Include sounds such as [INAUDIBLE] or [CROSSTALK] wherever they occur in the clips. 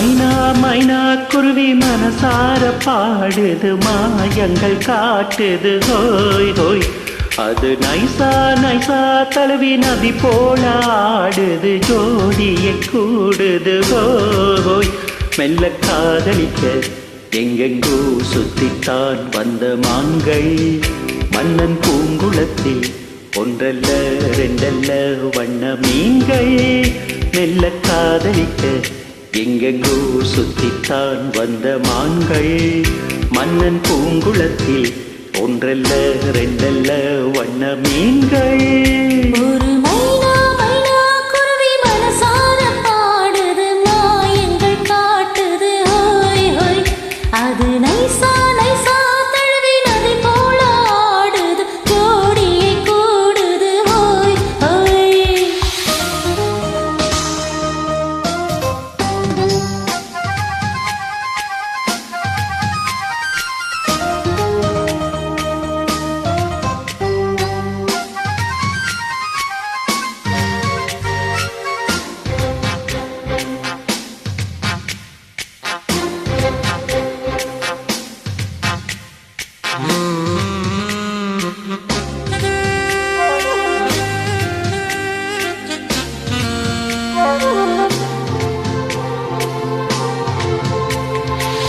மைனா மைனா குருவி மனசார பாடுது மாயங்கள் காட்டுது ஹோய் ஹோய். அது நைசா நைசா தழுவி நதி போல ஆடுது ஜோடியை கூடுது ஹோய். மெல்ல காதலிக்க எங்கெங்கோ சுத்தித்தான் வந்த மான்கள். மன்னன் பூங்குளத்தில் ஒன்றல்ல ரெண்டல்ல வண்ண மீன்கள். மெல்ல காதலிக்க எங்கெங்கோ சுத்தித்தான் வந்த மான்கள். மன்னன் பூங்குளத்தில் ஒன்றல்ல ரெண்டல்ல வண்ண மீன்கள். ஒரு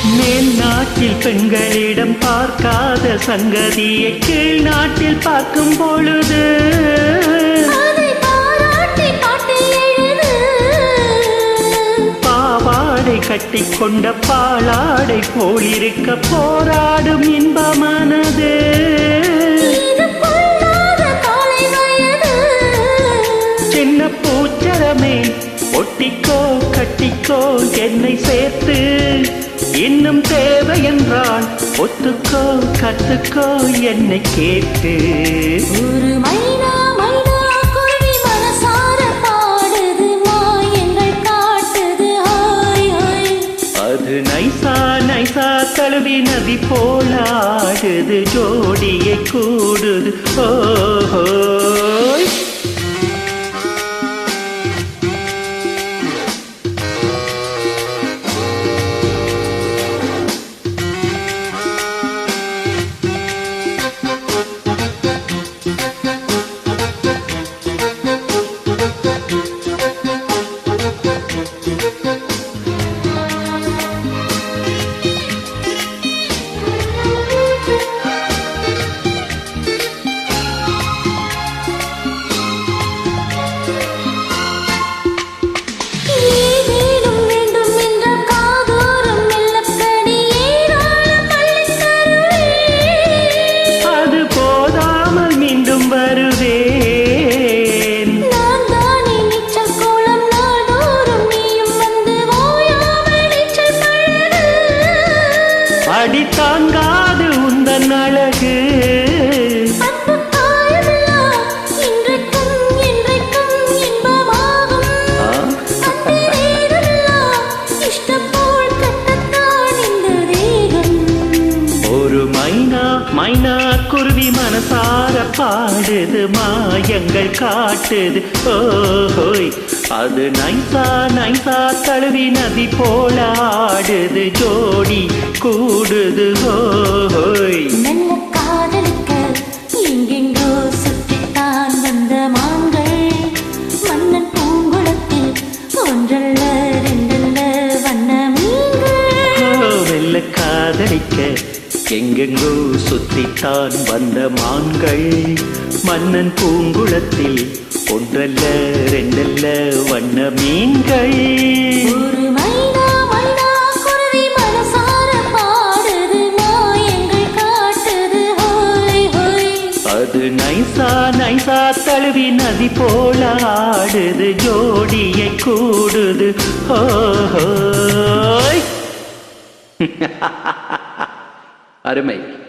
மேல் நாட்டில் பெண்களிடம் பார்க்காத சங்கதியை கீழ் நாட்டில் பார்க்கும் பொழுது பாவாடை கட்டிக்கொண்ட பாலாடை போலிருக்க போராடும் இன்பமானது. கட்டிக்கோ என்னை சேர்த்து. இன்னும் தேவை என்றால் ஒத்துக்கோ கத்துக்கோ என்னை கேட்டு. ஒரு மைனா மைனா குருவி மனசார பாடுது மாயங்கள் காட்டுது அது நைசா நைசா தழுவி நதி போல ஆடுது ஜோடியை கூடுது ஓஹோய் அடி தாங்காது உந்தன் அழகு. சார பாடுது மாயங்கள் காட்டுது. ஓஹோய். அது நைசா நைசா தழுவி நதி போலாடுது ஜோடி கூடுது. ஓஹோய். எங்கெங்கோ சுத்தித்தான் வந்த மான்கள். மன்னன் பூங்குளத்தில் ஒன்றல்ல ரெண்டல்ல வண்ண மீன்கள். அது நைசா நைசா தழுவி நதி போல ஆடுது ஜோடியை கூடுது ஓஹோய் [LAUGHS] aramaico.